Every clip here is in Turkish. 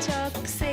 çok sevilen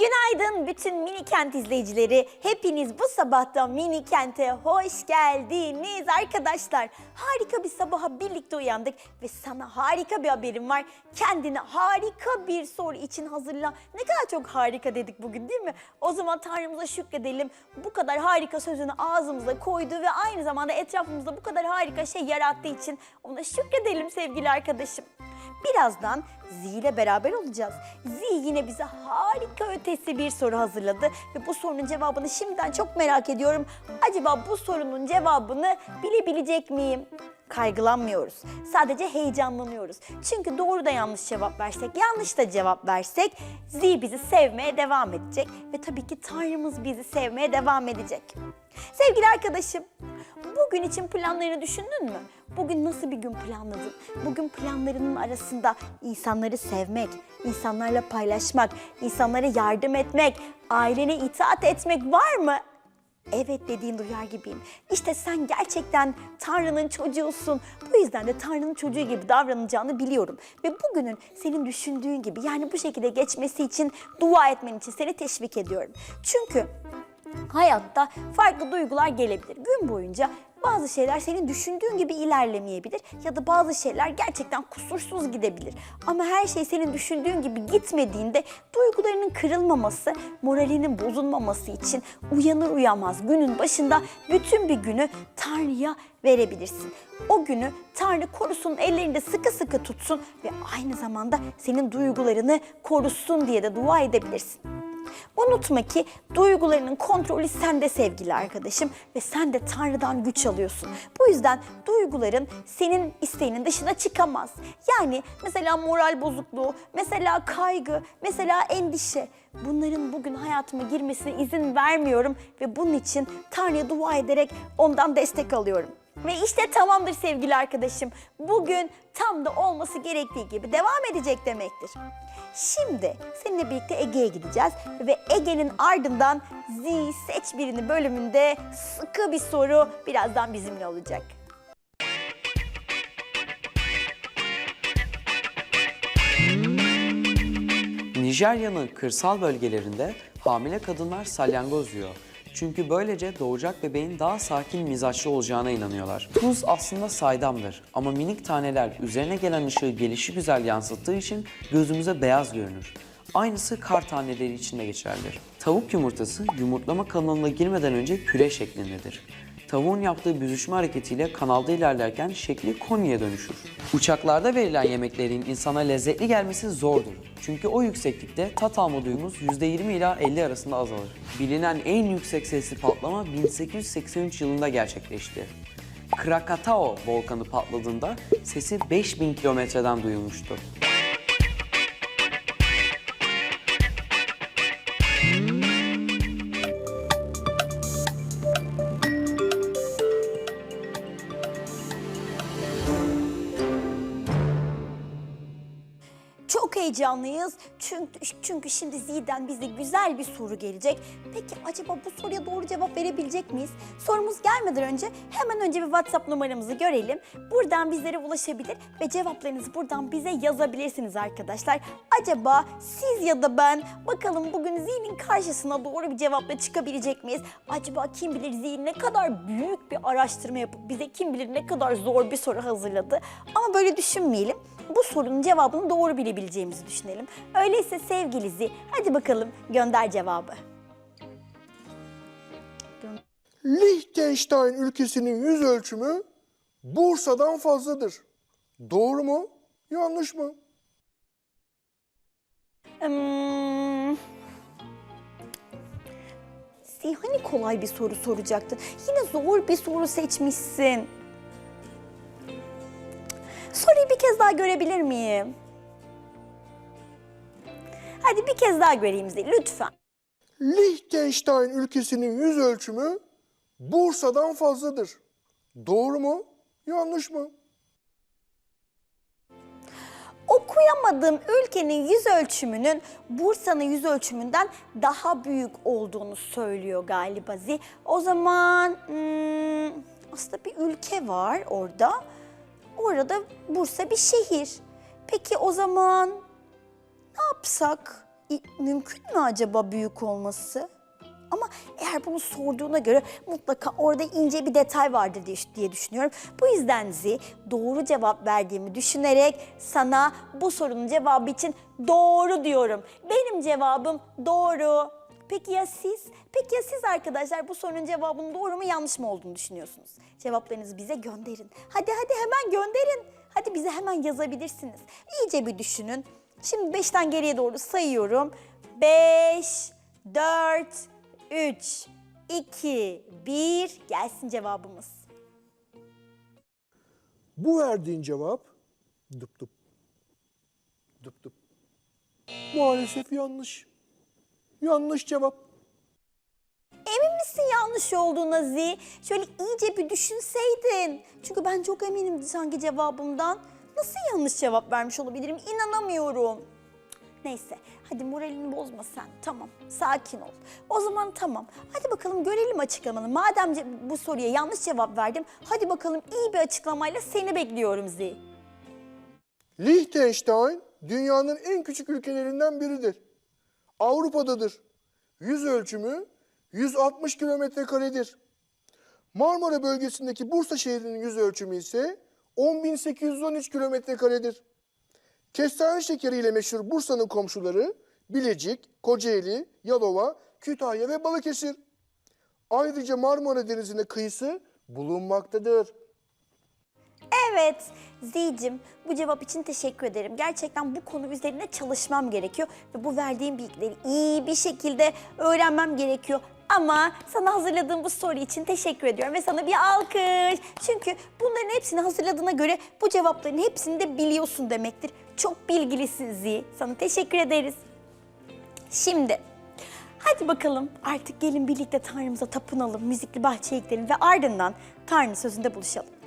Günaydın bütün mini kent izleyicileri. Hepiniz bu sabahta mini kente hoş geldiniz arkadaşlar. Harika bir sabaha birlikte uyandık ve sana harika bir haberim var. Kendine harika bir soru için hazırla. Ne kadar çok harika dedik bugün değil mi? O zaman Tanrımıza şükredelim. Bu kadar harika sözünü ağzımıza koydu ve aynı zamanda etrafımızda bu kadar harika şey yarattığı için ona şükredelim sevgili arkadaşım. Birazdan Z ile beraber olacağız. Z yine bize harika ötesi bir soru hazırladı ve bu sorunun cevabını şimdiden çok merak ediyorum. Acaba bu sorunun cevabını bilebilecek miyim? Kaygılanmıyoruz. Sadece heyecanlanıyoruz. Çünkü doğru da yanlış cevap versek, yanlış da cevap versek Z bizi sevmeye devam edecek ve tabii ki Tanrımız bizi sevmeye devam edecek. Sevgili arkadaşım, bugün için planlarını düşündün mü? Bugün nasıl bir gün planladın? Bugün planlarının arasında insanları sevmek, insanlarla paylaşmak, insanlara yardım etmek, ailene itaat etmek var mı? Evet dediğin duyar gibiyim. İşte sen gerçekten Tanrı'nın çocuğusun. Bu yüzden de Tanrı'nın çocuğu gibi davranacağını biliyorum. Ve bugünün senin düşündüğün gibi yani bu şekilde geçmesi için dua etmen için seni teşvik ediyorum. Çünkü hayatta farklı duygular gelebilir. Gün boyunca bazı şeyler senin düşündüğün gibi ilerlemeyebilir ya da bazı şeyler gerçekten kusursuz gidebilir. Ama her şey senin düşündüğün gibi gitmediğinde duygularının kırılmaması, moralinin bozulmaması için uyanır uyanmaz günün başında bütün bir günü Tanrı'ya verebilirsin. O günü Tanrı korusun, ellerinde sıkı sıkı tutsun ve aynı zamanda senin duygularını korusun diye de dua edebilirsin. Unutma ki duygularının kontrolü sende sevgili arkadaşım ve sen de Tanrı'dan güç alıyorsun. Bu yüzden duyguların senin isteğinin dışına çıkamaz. Yani mesela moral bozukluğu, mesela kaygı, mesela endişe. Bunların bugün hayatıma girmesine izin vermiyorum ve bunun için Tanrı'ya dua ederek ondan destek alıyorum. Ve işte tamamdır sevgili arkadaşım. Bugün tam da olması gerektiği gibi devam edecek demektir. Şimdi seninle birlikte Ege'ye gideceğiz ve Ege'nin ardından Z Seç Birini bölümünde sıkı bir soru birazdan bizimle olacak. Nijerya'nın kırsal bölgelerinde hamile kadınlar salyangoz yiyor. Çünkü böylece doğacak bebeğin daha sakin mizaçlı olacağına inanıyorlar. Tuz aslında saydamdır ama minik taneler üzerine gelen ışığı gelişi güzel yansıttığı için gözümüze beyaz görünür. Aynısı kar taneleri için de geçerlidir. Tavuk yumurtası yumurtlama kanalına girmeden önce püre şeklindedir. Tavuğun yaptığı büzüşme hareketiyle kanalda ilerlerken şekli koniye dönüşür. Uçaklarda verilen yemeklerin insana lezzetli gelmesi zordur. Çünkü o yükseklikte tat alma duyumuz %20 ila 50 arasında azalır. Bilinen en yüksek sesli patlama 1883 yılında gerçekleşti. Krakatao volkanı patladığında sesi 5000 kilometreden duyulmuştu. Heyecanlıyız çünkü, çünkü şimdi Z'den bize güzel bir soru gelecek. Peki acaba bu soruya doğru cevap verebilecek miyiz? Sorumuz gelmeden önce hemen önce bir WhatsApp numaramızı görelim. Buradan bizlere ulaşabilir ve cevaplarınızı buradan bize yazabilirsiniz arkadaşlar. Acaba siz ya da ben bakalım bugün Z'nin karşısına doğru bir cevapla çıkabilecek miyiz? Acaba kim bilir Z ne kadar büyük bir araştırma yapıp bize kim bilir ne kadar zor bir soru hazırladı. Ama böyle düşünmeyelim bu sorunun cevabını doğru bilebileceğimizi düşünelim. Öyleyse sevgili Zi, hadi bakalım gönder cevabı. Liechtenstein ülkesinin yüz ölçümü Bursa'dan fazladır. Doğru mu? Yanlış mı? Hmm. Zi hani kolay bir soru soracaktın? Yine zor bir soru seçmişsin. Soruyu bir kez daha görebilir miyim? Hadi bir kez daha göreyim Zi lütfen. Liechtenstein ülkesinin yüz ölçümü Bursa'dan fazladır. Doğru mu? Yanlış mı? Okuyamadım. yaşamadığım ülkenin yüz ölçümünün Bursa'nın yüz ölçümünden daha büyük olduğunu söylüyor galiba Zi. O zaman hmm, aslında bir ülke var orada. Orada Bursa bir şehir. Peki o zaman ne yapsak? Mümkün mü acaba büyük olması? Ama eğer bunu sorduğuna göre mutlaka orada ince bir detay vardır diye düşünüyorum. Bu yüzden Zi doğru cevap verdiğimi düşünerek sana bu sorunun cevabı için doğru diyorum. Benim cevabım doğru. Peki ya siz? Peki ya siz arkadaşlar bu sorunun cevabının doğru mu yanlış mı olduğunu düşünüyorsunuz? Cevaplarınızı bize gönderin. Hadi hadi hemen gönderin. Hadi bize hemen yazabilirsiniz. İyice bir düşünün. Şimdi 5'ten geriye doğru sayıyorum. 5, 4, 3, 2, 1 gelsin cevabımız. Bu verdiğin cevap dıp dıp. Dıp dıp. Maalesef yanlış. Yanlış cevap. Emin misin yanlış olduğuna Zi? Şöyle iyice bir düşünseydin. Çünkü ben çok eminim sanki cevabımdan. Nasıl yanlış cevap vermiş olabilirim? İnanamıyorum. Neyse hadi moralini bozma sen. Tamam sakin ol. O zaman tamam. Hadi bakalım görelim açıklamanı. Madem bu soruya yanlış cevap verdim. Hadi bakalım iyi bir açıklamayla seni bekliyorum Zi. Liechtenstein dünyanın en küçük ülkelerinden biridir. Avrupa'dadır. Yüz ölçümü 160 kilometre karedir. Marmara bölgesindeki Bursa şehrinin yüz ölçümü ise 10.813 kilometre karedir. Kestane şekeriyle meşhur Bursa'nın komşuları Bilecik, Kocaeli, Yalova, Kütahya ve Balıkesir. Ayrıca Marmara Denizi'ne kıyısı bulunmaktadır. Evet Zicim bu cevap için teşekkür ederim. Gerçekten bu konu üzerine çalışmam gerekiyor ve bu verdiğim bilgileri iyi bir şekilde öğrenmem gerekiyor. Ama sana hazırladığım bu soru için teşekkür ediyorum ve sana bir alkış. Çünkü bunların hepsini hazırladığına göre bu cevapların hepsini de biliyorsun demektir. Çok bilgilisin Zi. Sana teşekkür ederiz. Şimdi hadi bakalım artık gelin birlikte Tanrımıza tapınalım, müzikli bahçeye gidelim ve ardından Tanrı sözünde buluşalım.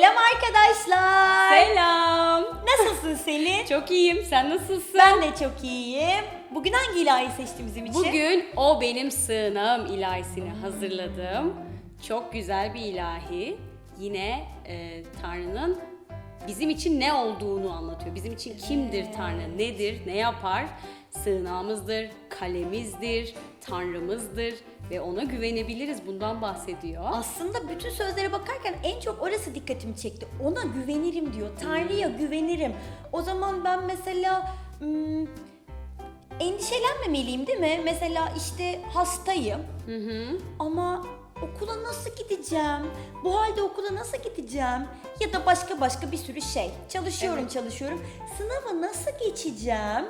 Selam arkadaşlar. Selam. Nasılsın Selin? Çok iyiyim. Sen nasılsın? Ben de çok iyiyim. Bugün hangi ilahi seçti bizim için? Bugün o benim sığınağım ilahisini hazırladım. Çok güzel bir ilahi. Yine e, Tanrı'nın bizim için ne olduğunu anlatıyor. Bizim için kimdir Tanrı, nedir, ne yapar? Sığınağımızdır, kalemizdir, Tanrımızdır ve ona güvenebiliriz. Bundan bahsediyor. Aslında bütün sözlere bakarken en çok orası dikkatimi çekti. Ona güvenirim diyor. Tanrı'ya güvenirim. O zaman ben mesela hmm, endişelenmemeliyim değil mi? Mesela işte hastayım. Ama okula nasıl gideceğim? Bu halde okula nasıl gideceğim? Ya da başka başka bir sürü şey. Çalışıyorum çalışıyorum. Sınavı nasıl geçeceğim?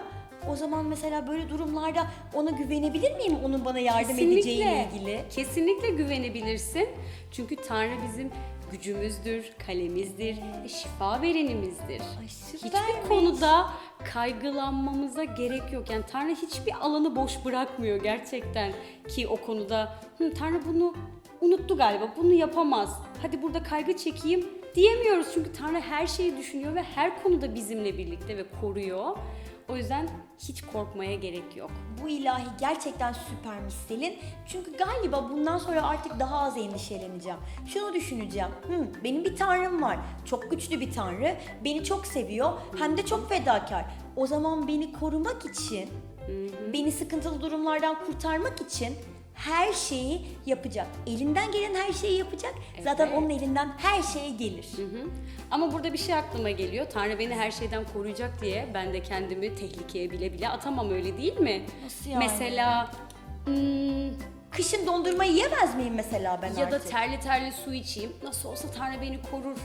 O zaman mesela böyle durumlarda ona güvenebilir miyim onun bana yardım edeceğiyle ilgili? Kesinlikle güvenebilirsin. Çünkü Tanrı bizim gücümüzdür, kalemizdir, şifa verenimizdir. süpermiş. Hiçbir konuda kaygılanmamıza gerek yok. Yani Tanrı hiçbir alanı boş bırakmıyor gerçekten ki o konuda Hı, Tanrı bunu unuttu galiba, bunu yapamaz. Hadi burada kaygı çekeyim diyemiyoruz. Çünkü Tanrı her şeyi düşünüyor ve her konuda bizimle birlikte ve koruyor. O yüzden hiç korkmaya gerek yok. Bu ilahi gerçekten süpermiş Selin. Çünkü galiba bundan sonra artık daha az endişeleneceğim. Şunu düşüneceğim. Hmm, benim bir tanrım var. Çok güçlü bir tanrı. Beni çok seviyor. Hem de çok fedakar. O zaman beni korumak için, beni sıkıntılı durumlardan kurtarmak için her şeyi yapacak. Elinden gelen her şeyi yapacak. Zaten Evet. onun elinden her şey gelir. Hı hı. Ama burada bir şey aklıma geliyor. Tanrı beni her şeyden koruyacak diye ben de kendimi tehlikeye bile bile atamam öyle değil mi? Nasıl yani? Mesela hmm, Kışın dondurma yiyemez miyim mesela ben ya da artık? terli terli su içeyim. Nasıl olsa Tanrı beni korur.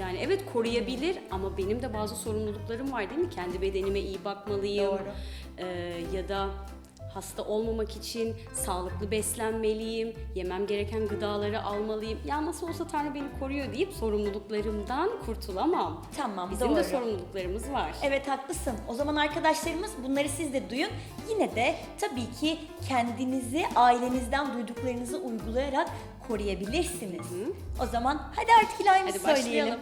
Yani evet koruyabilir ama benim de bazı sorumluluklarım var değil mi? Kendi bedenime iyi bakmalıyım. Doğru. Ee, ya da hasta olmamak için sağlıklı beslenmeliyim, yemem gereken gıdaları almalıyım. Ya nasıl olsa Tanrı beni koruyor deyip sorumluluklarımdan kurtulamam. Tamam, Bizim doğru. de sorumluluklarımız var. Evet haklısın. O zaman arkadaşlarımız bunları siz de duyun. Yine de tabii ki kendinizi ailenizden duyduklarınızı uygulayarak koruyabilirsiniz. O zaman hadi artık ilahimizi Hadi söyleyelim. başlayalım.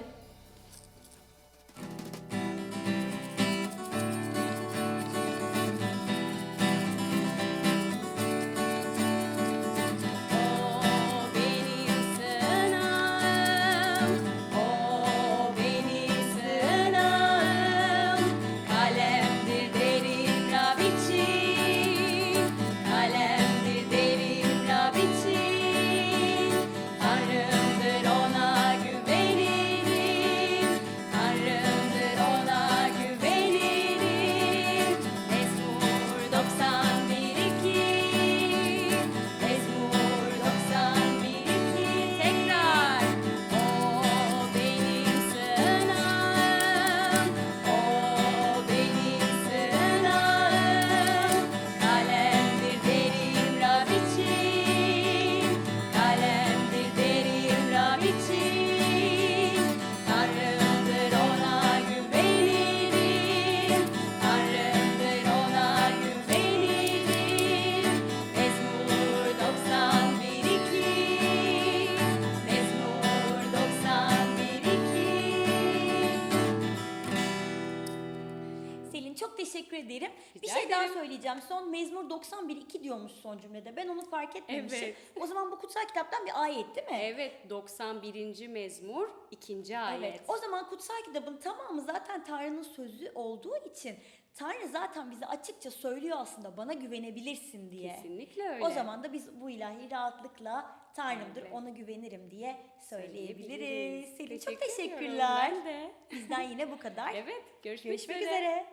Teşekkür ederim. bir Rica şey daha ederim. söyleyeceğim. Son Mezmur 91 2 diyormuş son cümlede. Ben onu fark etmemişim. Evet. O zaman bu kutsal kitaptan bir ayet değil mi? Evet 91. mezmur 2. ayet. Evet. O zaman kutsal kitabın tamamı zaten Tanrı'nın sözü olduğu için Tanrı zaten bize açıkça söylüyor aslında bana güvenebilirsin diye. Kesinlikle öyle. O zaman da biz bu ilahi rahatlıkla Tanrımdır Evet. ona güvenirim diye söyleyebiliriz. Söyleyebiliriz. Selin çok teşekkürler. Ben de. Bizden yine bu kadar. Evet görüşmek, Görüşmek üzere. üzere.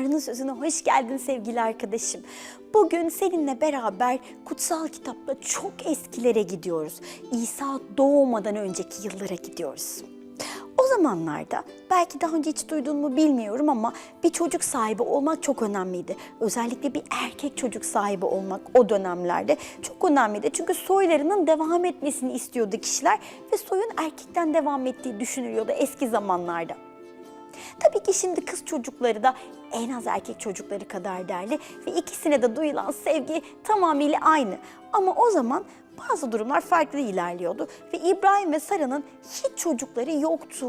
Tanrı'nın sözüne hoş geldin sevgili arkadaşım. Bugün seninle beraber kutsal kitapta çok eskilere gidiyoruz. İsa doğmadan önceki yıllara gidiyoruz. O zamanlarda belki daha önce hiç duydun mu bilmiyorum ama bir çocuk sahibi olmak çok önemliydi. Özellikle bir erkek çocuk sahibi olmak o dönemlerde çok önemliydi. Çünkü soylarının devam etmesini istiyordu kişiler ve soyun erkekten devam ettiği düşünülüyordu eski zamanlarda. Tabii ki şimdi kız çocukları da en az erkek çocukları kadar değerli ve ikisine de duyulan sevgi tamamıyla aynı. Ama o zaman bazı durumlar farklı ilerliyordu ve İbrahim ve Sara'nın hiç çocukları yoktu.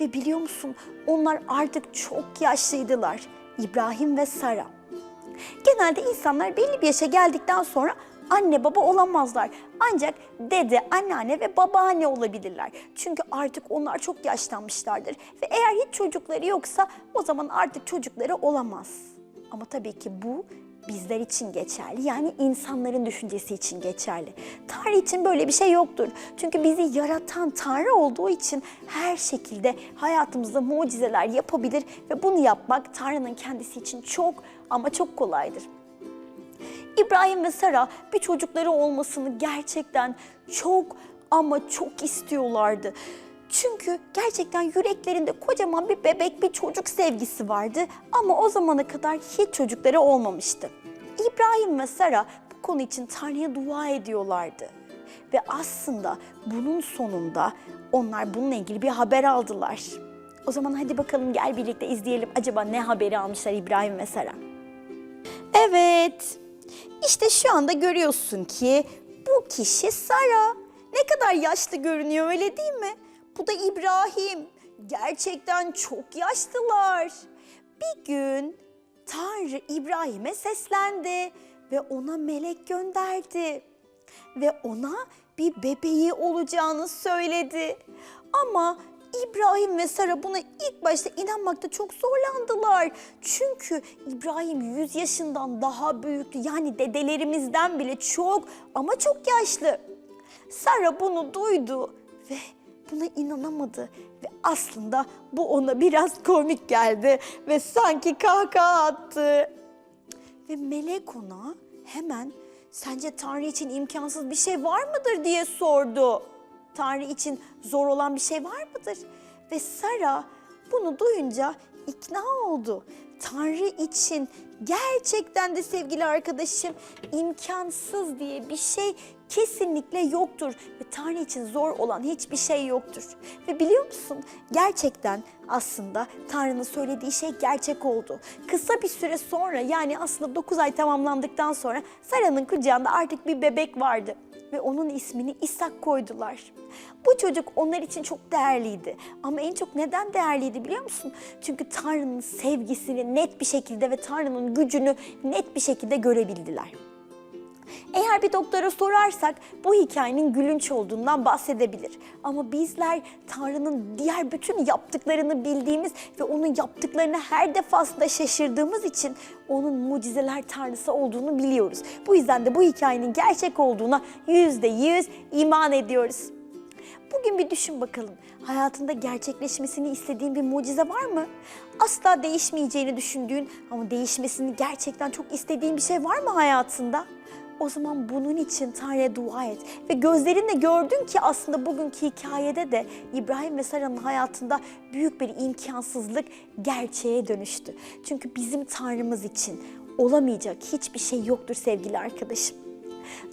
Ve biliyor musun onlar artık çok yaşlıydılar. İbrahim ve Sara. Genelde insanlar belli bir yaşa geldikten sonra anne baba olamazlar. Ancak dede, anneanne ve babaanne olabilirler. Çünkü artık onlar çok yaşlanmışlardır. Ve eğer hiç çocukları yoksa o zaman artık çocukları olamaz. Ama tabii ki bu bizler için geçerli. Yani insanların düşüncesi için geçerli. Tanrı için böyle bir şey yoktur. Çünkü bizi yaratan Tanrı olduğu için her şekilde hayatımızda mucizeler yapabilir ve bunu yapmak Tanrı'nın kendisi için çok ama çok kolaydır. İbrahim ve Sara bir çocukları olmasını gerçekten çok ama çok istiyorlardı. Çünkü gerçekten yüreklerinde kocaman bir bebek, bir çocuk sevgisi vardı ama o zamana kadar hiç çocukları olmamıştı. İbrahim ve Sara bu konu için Tanrı'ya dua ediyorlardı. Ve aslında bunun sonunda onlar bununla ilgili bir haber aldılar. O zaman hadi bakalım gel birlikte izleyelim acaba ne haberi almışlar İbrahim ve Sara. Evet. İşte şu anda görüyorsun ki bu kişi Sara. Ne kadar yaşlı görünüyor öyle değil mi? Bu da İbrahim. Gerçekten çok yaşlılar. Bir gün Tanrı İbrahim'e seslendi ve ona melek gönderdi. Ve ona bir bebeği olacağını söyledi. Ama İbrahim ve Sara buna ilk başta inanmakta çok zorlandılar. Çünkü İbrahim 100 yaşından daha büyüktü. Yani dedelerimizden bile çok ama çok yaşlı. Sara bunu duydu ve buna inanamadı ve aslında bu ona biraz komik geldi ve sanki kahkaha attı. Ve melek ona hemen Sence Tanrı için imkansız bir şey var mıdır diye sordu. Tanrı için zor olan bir şey var mıdır? Ve Sara bunu duyunca ikna oldu. Tanrı için gerçekten de sevgili arkadaşım imkansız diye bir şey kesinlikle yoktur. Ve Tanrı için zor olan hiçbir şey yoktur. Ve biliyor musun gerçekten aslında Tanrı'nın söylediği şey gerçek oldu. Kısa bir süre sonra yani aslında 9 ay tamamlandıktan sonra Sara'nın kucağında artık bir bebek vardı ve onun ismini İshak koydular. Bu çocuk onlar için çok değerliydi. Ama en çok neden değerliydi biliyor musun? Çünkü Tanrı'nın sevgisini net bir şekilde ve Tanrı'nın gücünü net bir şekilde görebildiler. Eğer bir doktora sorarsak bu hikayenin gülünç olduğundan bahsedebilir. Ama bizler Tanrı'nın diğer bütün yaptıklarını bildiğimiz ve onun yaptıklarını her defasında şaşırdığımız için onun mucizeler tanrısı olduğunu biliyoruz. Bu yüzden de bu hikayenin gerçek olduğuna yüzde yüz iman ediyoruz. Bugün bir düşün bakalım. Hayatında gerçekleşmesini istediğin bir mucize var mı? Asla değişmeyeceğini düşündüğün ama değişmesini gerçekten çok istediğin bir şey var mı hayatında? O zaman bunun için Tanrı'ya dua et. Ve gözlerinle gördün ki aslında bugünkü hikayede de İbrahim ve Sara'nın hayatında büyük bir imkansızlık gerçeğe dönüştü. Çünkü bizim Tanrımız için olamayacak hiçbir şey yoktur sevgili arkadaşım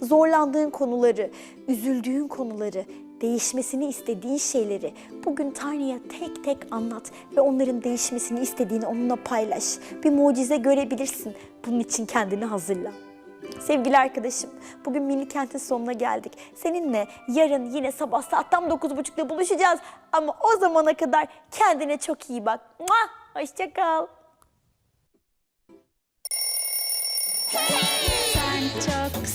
zorlandığın konuları, üzüldüğün konuları, değişmesini istediğin şeyleri bugün Tanrı'ya tek tek anlat ve onların değişmesini istediğini onunla paylaş. Bir mucize görebilirsin. Bunun için kendini hazırla. Sevgili arkadaşım, bugün mini kentin sonuna geldik. Seninle yarın yine sabah saat tam 9.30'da buluşacağız. Ama o zamana kadar kendine çok iyi bak. Mua! Hoşça kal. Sen çok